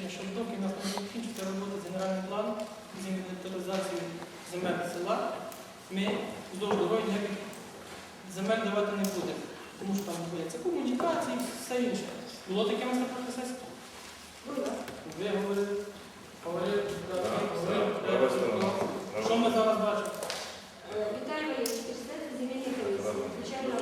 рішення щодо того, нас не закінчити роботи з генеральним планом з інвентаризацією земель села, ми вздовж дороги ніяких земель давати не будемо. Тому що там знаходяться комунікації і все інше. Було таке місце сесії? Ну, Ви говорили, говорили, що ми зараз бачимо? Вітаю, Валерій, представник. Звичайно.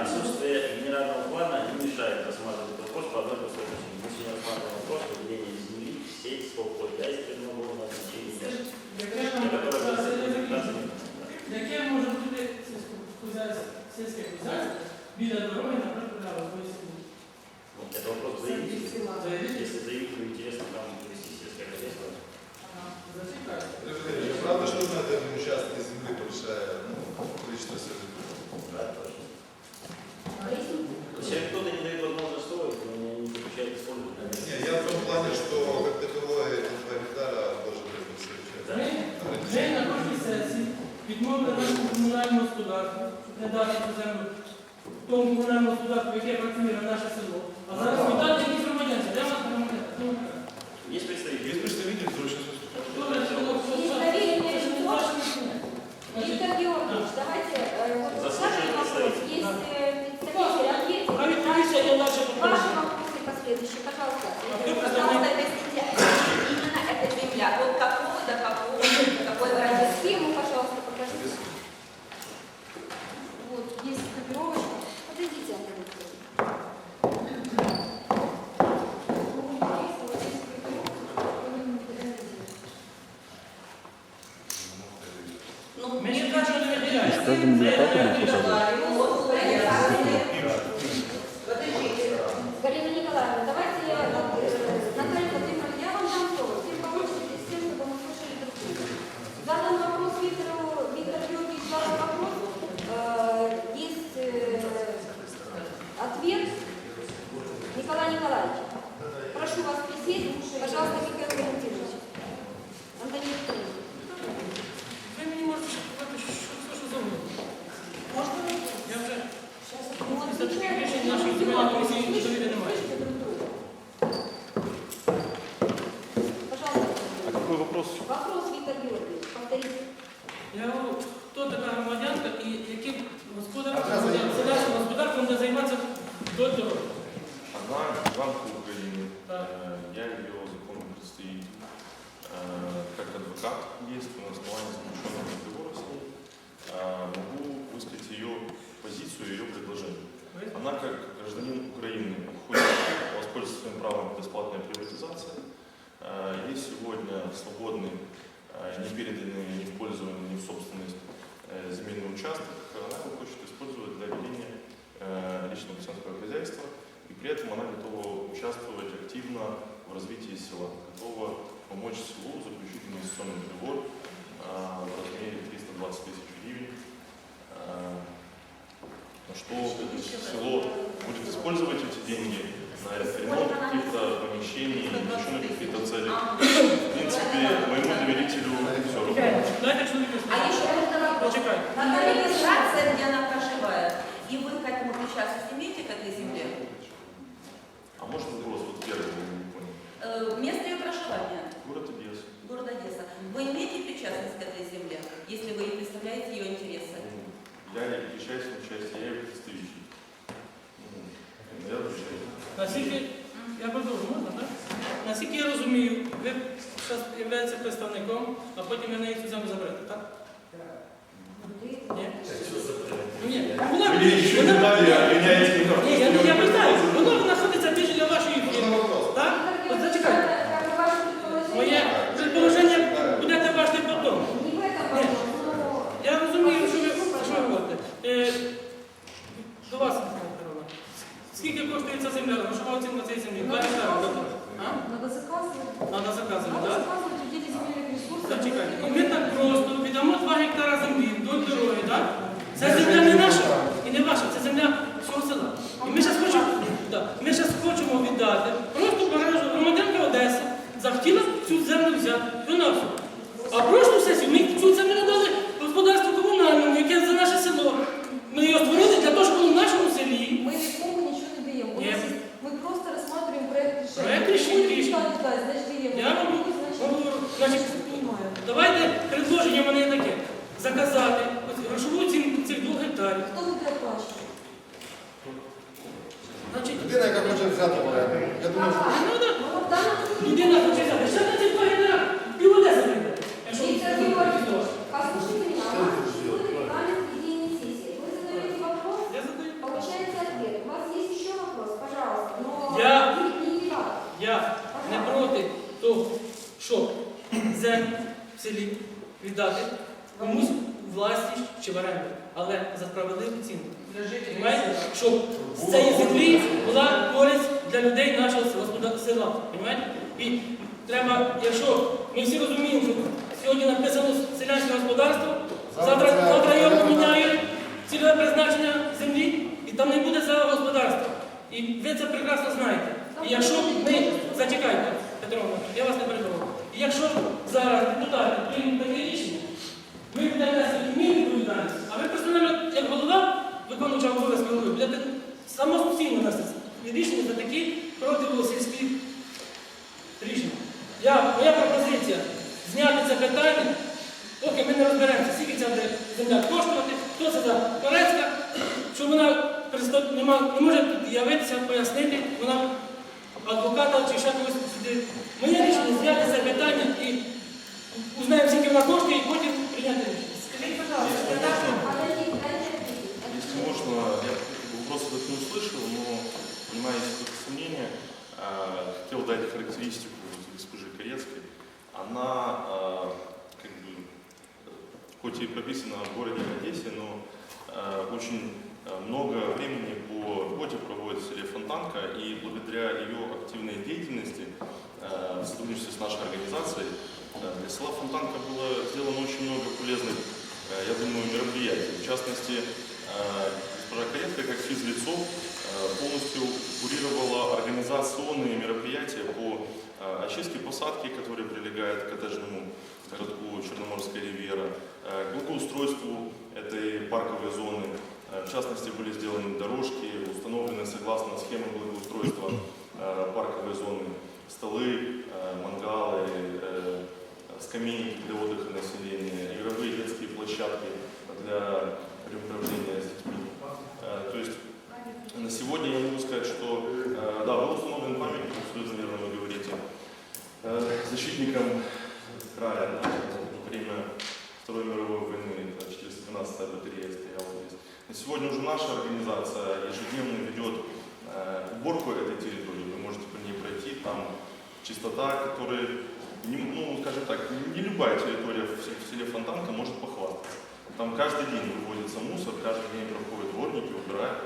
Отсутствие генерального плана не мешает рассматривать этот вопрос по одной простой причине. Мы сегодня рассматриваем вопрос выделения земли в сеть с полхозяйственного назначения, которое даст результаты. Яке може бути сільське хозяйство, біля дороги, например. 这是什么？поучаствовать активно в развитии села, готова помочь селу в заключительный инвестиционный договор а, в размере 320 тысяч гривен, а, на что село будет использовать эти деньги, на ремонт каких-то помещений, еще на какие-то цели. А. В принципе, моему доверителю все равно. А еще можно вопрос. Локализация, где она проживает, и вы к этому причастность имеете к этой земле? А можно вопрос вот первый, не понял? Э, место ее проживания. Город Одесса. Город Одесса. Вы имеете причастность к этой земле, если вы представляете ее интересы? Ну, я не причастен участие, я ее представитель. Ну, я Наскільки, я продовжу, можна, так? Наскільки я розумію, ви зараз являєтеся представником, а потім ви на їх цю землю заберете, так? Ні? Ні, вона, Или еще не вона, дали, а меняете Понимаєте? І треба, якщо ми всі розуміємо, що сьогодні написано селянське господарство, завтра, завтра його поміняють цільове призначення землі, і там не буде цього господарства. І ви це прекрасно знаєте. І якщо ми, зачекайте, Петровна, я вас не перебував. І якщо зараз депутати приймуть таке рішення, ми будемо нести і відповідальність, а ви персонально, як голова, виконуюча обов'язки голови, будете самостійно нести рішення за такі противосільські рішення. Моя пропозиція зняти це питання, поки ми не розберемося, скільки ця земля коштувати, хто це за Корецька, що вона не, може з'явитися, явитися, пояснити, вона адвоката чи ще когось сюди. Моє рішення зняти це питання і узнаємо, скільки вона коштує, Дать характеристику госпожи Корецкой. Она, а, как бы, э, хоть и прописана в городе Одессе, но а, очень много времени по работе проводит в Фонтанка, и благодаря ее активной деятельности а, в сотрудничестве с нашей организацией а, для села Фонтанка было сделано очень много полезных, а, я думаю, мероприятий. В частности, госпожа Корецкая, как физлицо, полностью курировала организационные мероприятия по а, очистке посадки, которые прилегают к коттеджному городку Черноморская ривьера, а, к благоустройству этой парковой зоны. В частности, были сделаны дорожки, установлены согласно схеме благоустройства парковой зоны столы, мангалы, э, скамейки для отдыха населения, игровые детские площадки для управления с детьми. Э, То есть на сегодня я могу сказать, что э, да, был установлен памятник, абсолютно верно вы говорите, э, защитникам края да, во время Второй мировой войны, когда 412-я батарея стояла здесь. На сегодня уже наша организация ежедневно ведет э, уборку этой территории. Вы можете по ней пройти, там чистота, которая, не- ну, скажем так, не любая территория в се- в селе Фонтанка может похвастаться. Там каждый день вывозится мусор, каждый день проходят дворники, убирают.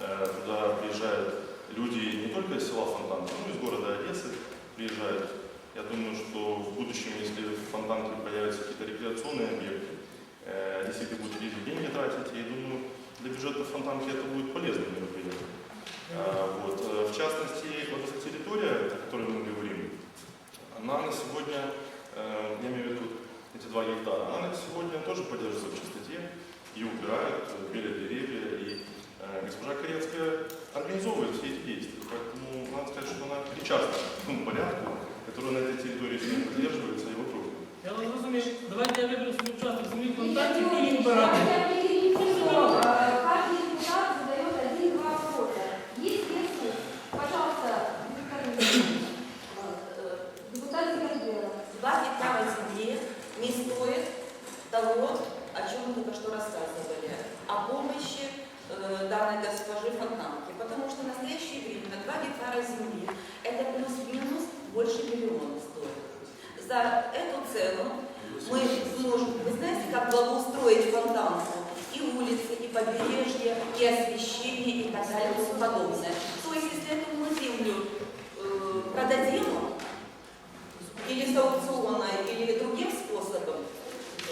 Э, Туда приезжают люди не только из села Фонтанка, но и из города Одессы приезжают. Я думаю, что в будущем, если в Фонтанке появятся какие-то рекреационные объекты, э, действительно будут люди деньги тратить, я думаю, для бюджета Фонтанки это будет полезным мероприятием. А, Вот. э, В частности, вот эта территория, о которой мы говорим, она на сегодня, я имею в виду эти два гектара, она на сегодня тоже поддерживается в чистоте, ее убирают, белят деревья, и госпожа Корецкая организовывает все эти действия. Поэтому надо сказать, что она причастна к тому порядку, который на этой территории сегодня поддерживается и вокруг. Я вас зрозумів. Давайте я виберу свій участок землі Виктор контактів і Георгиевич, вибирати. давайте определимся, что э, каждый депутат задает один-два вопроса. Есть если, пожалуйста, Виктор Георгиевич, э, депутат Зигарбера. Два гектара земли не стоит того, о чем мы только что рассказывали, о помощи э, данной госпожи Фонтанки. Потому что в настоящее время 2 гектара земли это плюс-минус больше миллиона стоит. За эту цену мы сможем, вы знаете, как благоустроить Фонтанку? И улицы, и побережье, и освещение, и так далее, и тому подобное. То есть, если эту мы землю э, продадим, или с аукциона, или другим способом,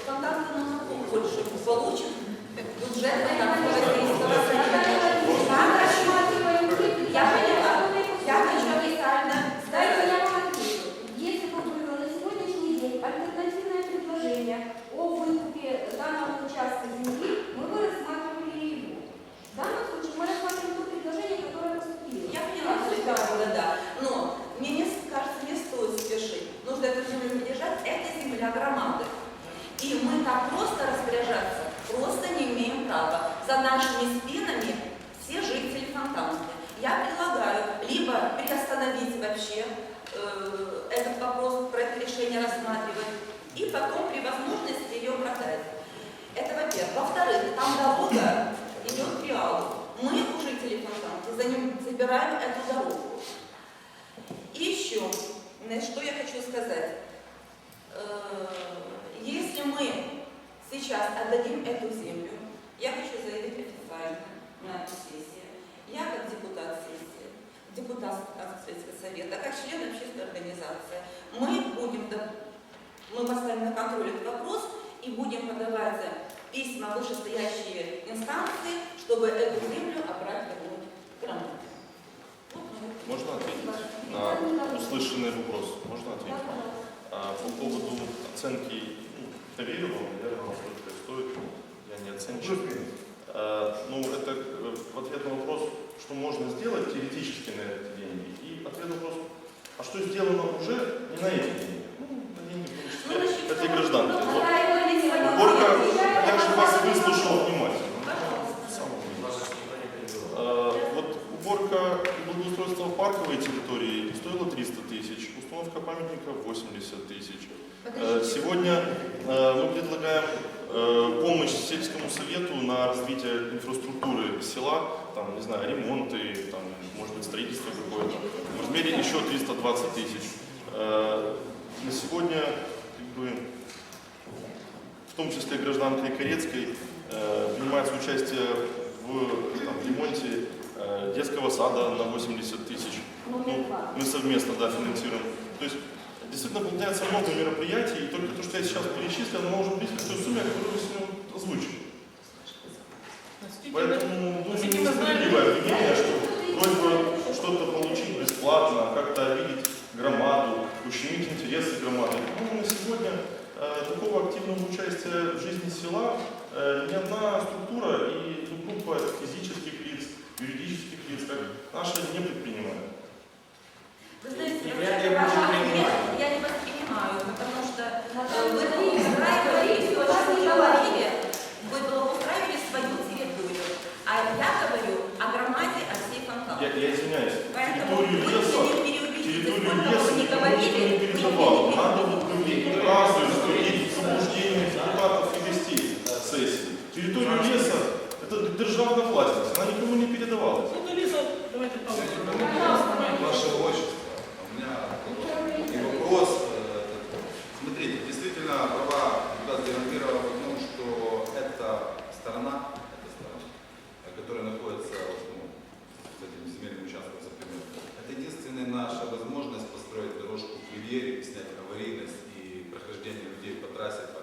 фонтанка намного больше получит бюджет фонтанка Российского Союза. Мы рассматриваем те Я поняла. которые Я хочу поступили. официально Дайте сказать. я вам отвечу. Если бы было на сегодняшний день альтернативное предложение о выкупе данного участка земли, мы бы рассматривали его. В данном случае мы рассматриваем то предложение, которое поступило. Я поняла, что это правда, да. Но мне не, кажется, не стоит спешить. Нужно эту землю держать. Это земля громады. И мы так просто распоряжаться распоряжаться просто не имеем права. За нашими спинами все жители Фонтанки. Я предлагаю либо приостановить вообще э, этот вопрос, проект решения рассматривать, и потом при возможности ее продать. Это во-первых. Во-вторых, там дорога идет к Реалу. Мы, у жителей Фонтанки, за ним забираем эту дорогу. И еще, э, что я хочу сказать. Э, Если мы сейчас отдадим эту землю, я хочу заявить официально на эту сессию, я как депутат сессии, депутат Сельского совета, как член общественной организации, мы будем, до- мы поставим на контроль этот вопрос и будем подавать письма вышестоящие инстанции, чтобы эту землю обратно вернуть ну, Можно ответить на услышанный вопрос? Можно ответить? А, по поводу оценки, ну, наверное, сколько это стоит, я не оценщик. А, ну, это э, в ответ на вопрос, что можно сделать теоретически на эти деньги, и ответ на вопрос, а что сделано уже не на эти деньги? Ну, на деньги, в том того, гражданки. Вот я же вас выслушал внимательно. А, Вот уборка и благоустройство парковой территории стоила 300 тысяч, установка памятника 80 тысяч. Э, Сегодня э, мы предлагаем э, помощь сельскому совету на развитие инфраструктуры села, там, не знаю, ремонты, там, может быть, строительство какое-то, в размере еще 320 тысяч. Э, На сегодня, как бы, в том числе гражданка Икорецкой, э, принимается участие в там, ремонте э, детского сада на 80 тысяч. Ну, Ну, мы совместно да, финансируем. То есть действительно выполняется много мероприятий, и только то, что я сейчас перечислил, оно может быть к той сумме, которую вы сегодня озвучили. Поэтому ущемить интересы громады. Ну, на сегодня э, такого активного участия в жизни села э, ни одна структура и ну, группа физических лиц, юридических лиц, как наша, не предпринимает. Вы знаете, Я- вообще, я ваша больше не ответ понимаю. я не воспринимаю, потому что э, Наталья вы Ивановна, устраивали, говорите, все, у вас что вы не говорили, вы устраивали свою территорию. А я говорю о громаде, о всей Я, фонтане. я извиняюсь, Поэтому территорию вы леса, меня переубедите. территорию Сколько бы леса вы ни никому говорили, никто не вы передавал. меня Надо не вот переубедите. фразу исключить заблуждение депутатов и гостей сессии. Территорию леса – это державная власть, она никому не передавалась. Ну, до лісу, давайте там. Ваше отчество. У меня и вопрос. э, Смотрите, действительно, права депутата Геранкирова в том, что эта сторона, эта сторона, э, которая находится ну, с этим земельным участком за примером, это единственная наша возможность построить дорожку к ривьере, снять аварийность и прохождение людей по трассе.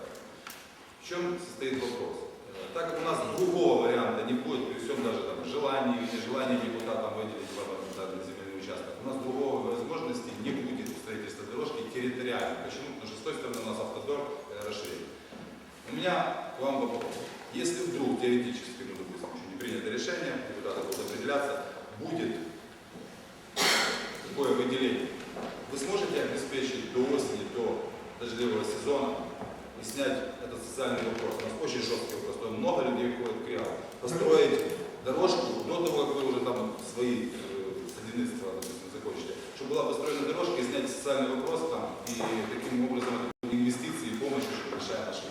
В чем состоит вопрос? Э, Так как у нас другого варианта не будет, при всем даже там, желании или нежелании депутатам выделить данный земельный участок, у нас другого возможности не будет строительства дорожки территориально. Почему? Потому что с той стороны у нас автодор э, расширение. У меня к вам вопрос. Если вдруг теоретически, ну, допустим, еще не принято решение, депутаты будут определяться, будет такое выделение, вы сможете обеспечить до осени, до дождливого сезона и снять этот социальный вопрос. У нас очень жесткий вопрос, много людей ходит к Реалу. Построить дорожку до того, как вы уже там свои э, допустим, закончите, чтобы была построена дорожка и снять социальный вопрос там, и таким образом это инвестиции и помощь, большая наша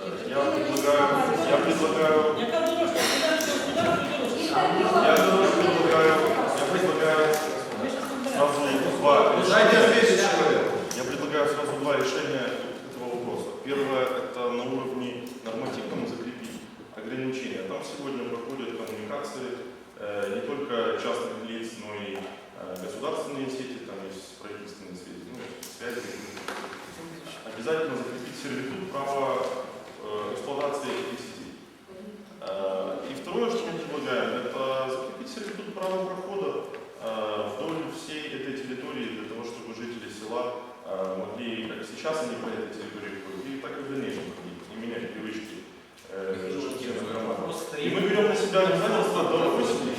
Э, Я предлагаю, я предлагаю, строительственные связи. Ну, Обязательно закрепить сервитут права э, эксплуатации этих сетей. Э, и второе, что мы предлагаем, это закрепить сервитут права прохода э, вдоль всей этой территории для того, чтобы жители села могли, как сейчас они по этой территории ходят, и так и в дальнейшем ходить, не менять привычки. И мы берем на себя обязательства до 80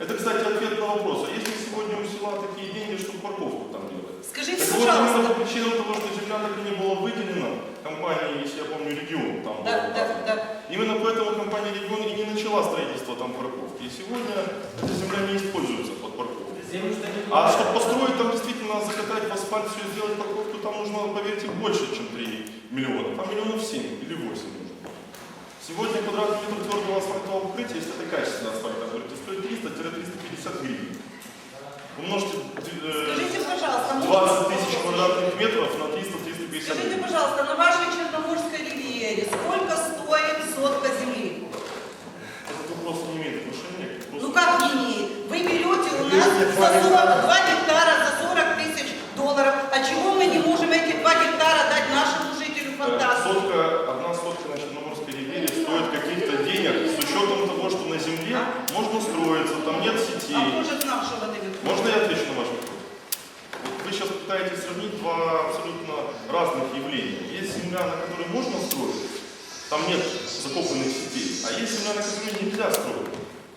Это, кстати, ответ на вопрос. А есть ли сегодня у села такие деньги, чтобы парковку там делать? Скажите, Так вот, пожалуйста. именно по причинам того, что земля так и не была выделена компанией, если я помню, регион там Да, был да, указан. да. Именно поэтому компания регион и не начала строительство там парковки. И сегодня эта земля не используется под парковку. Землю таки А чтобы построить там действительно закатать в асфальт, все сделать парковку, там нужно, поверьте, больше, чем 3 миллиона. Там миллионов 7 или 8 нужно. Сегодня квадратный метр твердого асфальтового покрытия, если это качественный асфальт, говорит, стоит 300-350 гривен. Умножьте э, Скажите, пожалуйста, ну, 20 тысяч квадратных метров на 300-350 Скажите, пожалуйста, на вашей Черноморской ривьере сколько стоит сотка земли? Этот вопрос не имеет отношения. к. Ну как не имеет? Вы берете у нас за с особого 2 земле можно строиться, там нет А сетей. кто же знал, что воды выходит? Можно я отвечу на ваш вопрос? Вот вы сейчас пытаетесь сравнить два абсолютно разных явления. Есть земля, на которой можно строить, там нет закопанных сетей, а есть земля, на которой нельзя строить.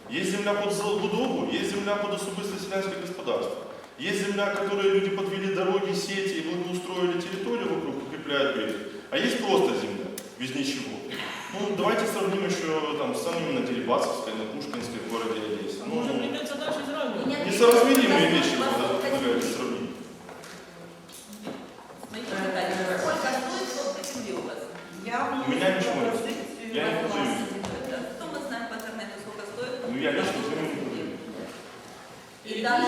Есть земля под забудову, есть земля под особисто селянское господарство. Есть земля, которой люди подвели дороги, сети и благоустроили территорию вокруг, укрепляют берег. А есть просто земля, без ничего. Ну, давайте сравним еще там, с ценами на Дерибасовской, на Пушкинской в городе Одессе. А Ну, Може прийдеться далі зразу. Несоразмеримые вещи, когда сравнить. Сколько стоит сотка земли у вас? Я У меня ничего нет. пропозицию Я не продаю. Что мы знаем по интернету, сколько стоит? Ну, я лично не продаю. И даже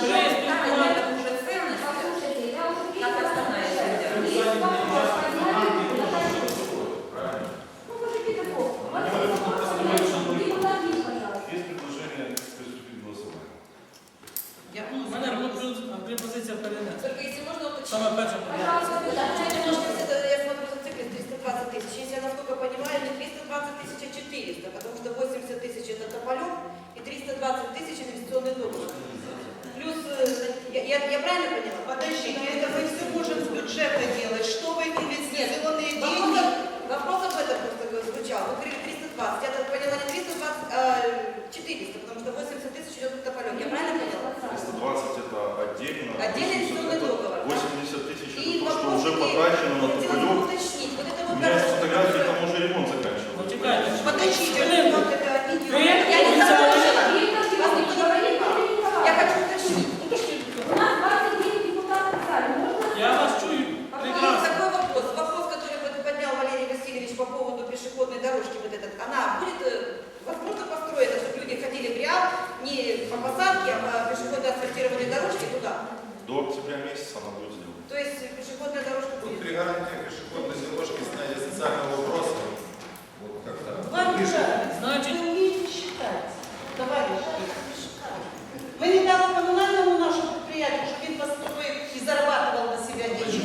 построил и зарабатывал на себя деньги.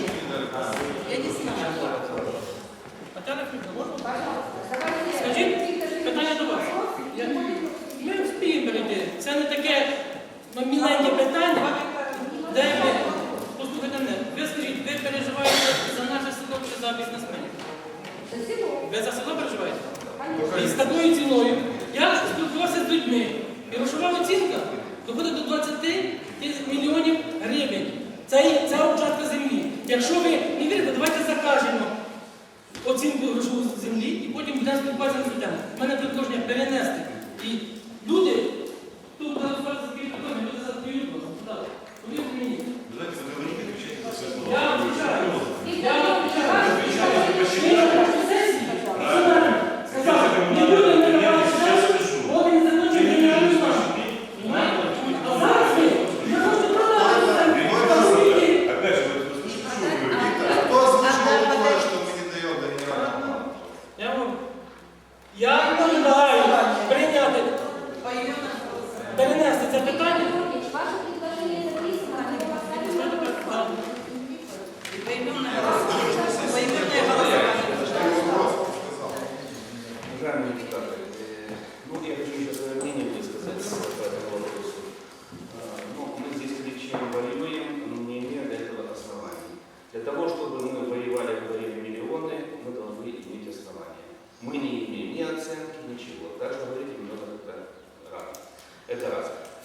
Я не знаю. Тетяна Фрідна, можна? Пожалуйста. Скажіть, питання до вас. Я- Ми вспіємо перейти. Це не таке ну, міленьке питання, де ви, послухайте мене, ви скажіть, ви переживаєте за наше село чи за бізнесменів? За село. Ви за село переживаєте? І з такою ціною. Я спілкувався з людьми. І грошова оцінка доходить до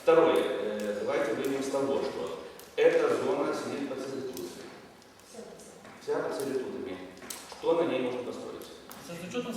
Второе, э, давайте выйдем с того, что эта зона сидит по целитуции. Вся по целитудами. Что на ней можно построить? С учетом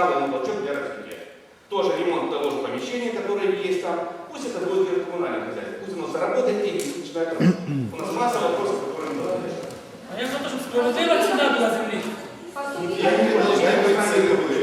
надо на толчок для развития. Тоже ремонт того же помещения, которое есть там, пусть это будет коммунальное хозяйство, пусть оно заработает деньги, пусть начинает работать. У нас масса вопросов, которые надо решать. А я за то, чтобы справедливо было была земли. Я не знаю,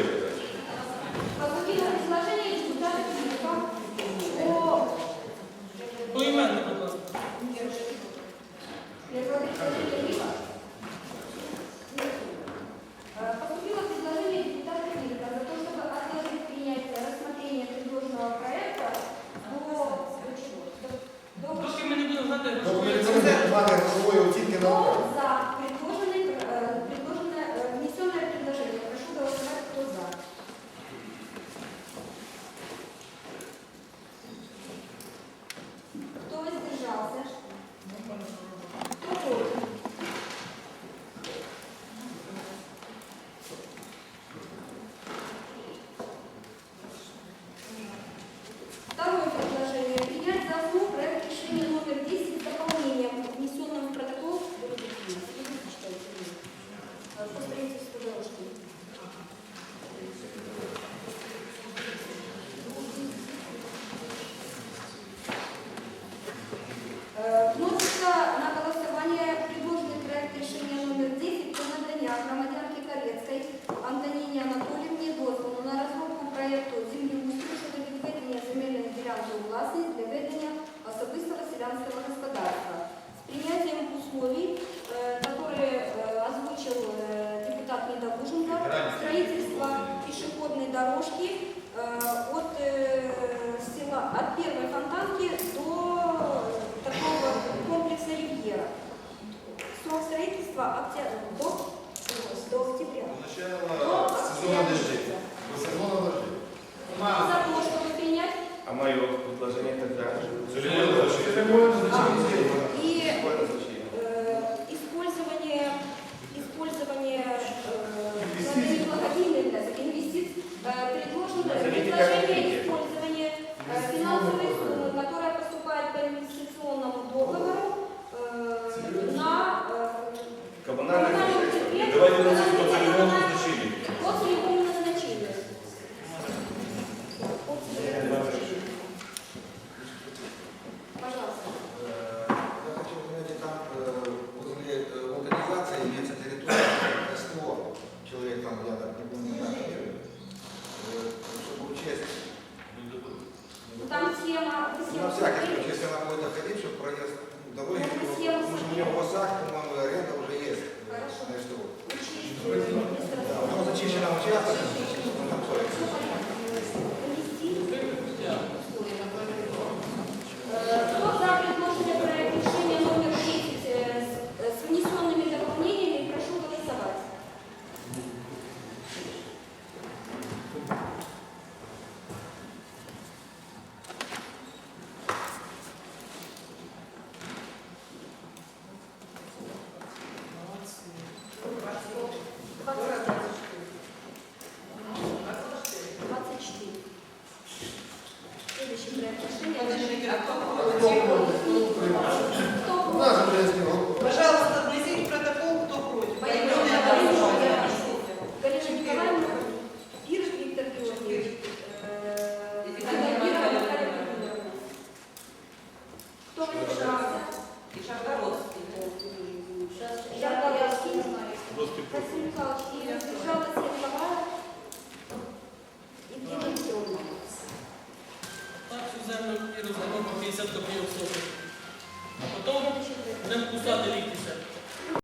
акція